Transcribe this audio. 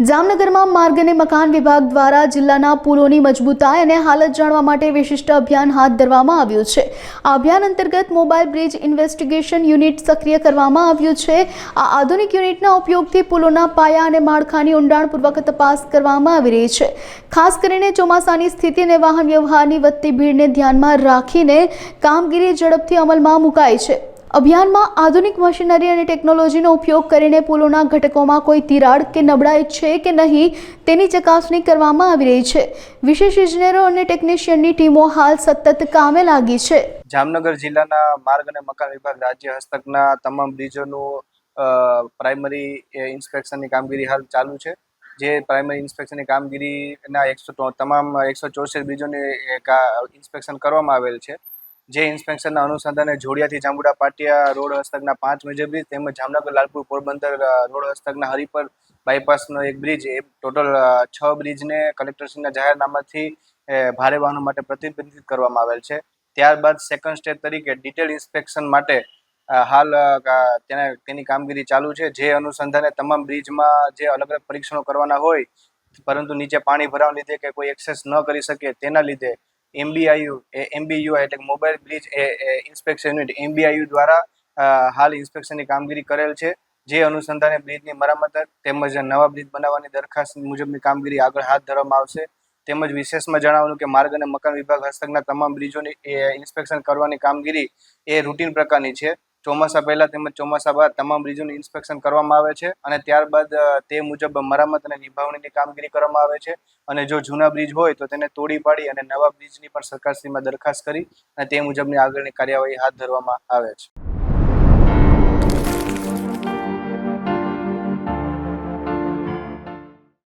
જામનગરમાં માર્ગ અને મકાન વિભાગ દ્વારા જિલ્લાના પુલોની મજબૂતાઈ અને હાલત જાણવા માટે વિશિષ્ટ અભિયાન હાથ ધરવામાં આવ્યું છે. આ અભિયાન અંતર્ગત મોબાઈલ બ્રિજ ઇન્વેસ્ટિગેશન યુનિટ સક્રિય કરવામાં આવ્યું છે. આ આધુનિક યુનિટના ઉપયોગથી પુલોના પાયા અને માળખાની ઊંડાણપૂર્વક તપાસ કરવામાં આવી રહી છે. ખાસ કરીને ચોમાસાની સ્થિતિ અને વાહન વ્યવહારની વધતી ભીડને ધ્યાનમાં રાખીને કામગીરી ઝડપથી અમલમાં મુકાઈ છે. અભિયાનમાં આધુનિક મશીનરી અને ટેકનોલોજીનો ઉપયોગ કરીને પુલોના ઘટકોમાં કોઈ તિરાડ કે નબળાઈ છે કે નહીં તેની ચકાસણી કરવામાં આવી રહી છે. વિશેષ ઇજનેરો અને ટેકનિશિયનની ટીમો હાલ સતત કામે લાગી છે. જામનગર જિલ્લાના માર્ગ અને મકાન વિભાગ રાજ્ય હસ્તકના તમામ બ્રિજોનું પ્રાઇમરી ઇન્સ્પેક્શનની કામગીરી હાલ ચાલુ છે. જે પ્રાઇમરી ઇન્સ્પેક્શનની કામગીરીના એકસો તમામ એકસો ચોસઠ બ્રિજોની ઇન્સ્પેક્શન કરવામાં આવેલ છે. જે ઇન્સ્પેક્શનના અનુસંધાને જોડિયાથી જાંબુડા પાટિયા રોડ હસ્તકના પાંચ મેજર બ્રિજ તેમજ જામનગર લાલપુર પોરબંદર રોડ હસ્તકના હરિપર બાયપાસનો એક બ્રિજ. એ ટોટલ છ બ્રિજને કલેક્ટરશ્રીના જાહેરનામાથી ભારે વાહનો માટે પ્રતિબંધિત કરવામાં આવેલ છે. ત્યારબાદ સેકન્ડ સ્ટેપ તરીકે ડિટેલ ઇન્સ્પેક્શન માટે હાલ તેના, તેની કામગીરી ચાલુ છે. જે અનુસંધાને તમામ બ્રિજમાં જે અલગ અલગ પરીક્ષણો કરવાના હોય, પરંતુ નીચે પાણી ભરાવા લીધે કે કોઈ એક્સેસ ન કરી શકે તેના લીધે એમબીઆઈયુ એ એમબીયુઆઈ એટલે mobile bridge inspection unit MBIU દ્વારા હાલ ઇન્સ્પેક્શનની કામગીરી કરેલ છે. જે અનુસંધાને બ્રિજની મરામત તેમજ નવા બ્રિજ બનાવવાની દરખાસ્ત મુજબની કામગીરી આગળ હાથ ધરવામાં આવશે. તેમજ વિશેષમાં જણાવવાનું કે માર્ગ અને મકાન વિભાગ હસ્તકના તમામ બ્રિજોની ઇન્સ્પેક્શન કરવાની કામગીરી એ રૂટીન પ્રકારની છે. ચોમાસા પહેલા તેમજ ચોમાસા બાદ તમામ બ્રિજોનું ઇન્સ્પેક્શન કરવામાં આવે છે અને ત્યારબાદ તે મુજબ મરામત અને નિભાવણીની કામગીરી કરવામાં આવે છે. અને જો જૂના બ્રિજ હોય તો તેને તોડી પાડી અને નવા બ્રિજની પણ સરકારશ્રીમાં દરખાસ્ત કરી અને તે મુજબની આગળની કાર્યવાહી હાથ ધરવામાં આવે છે.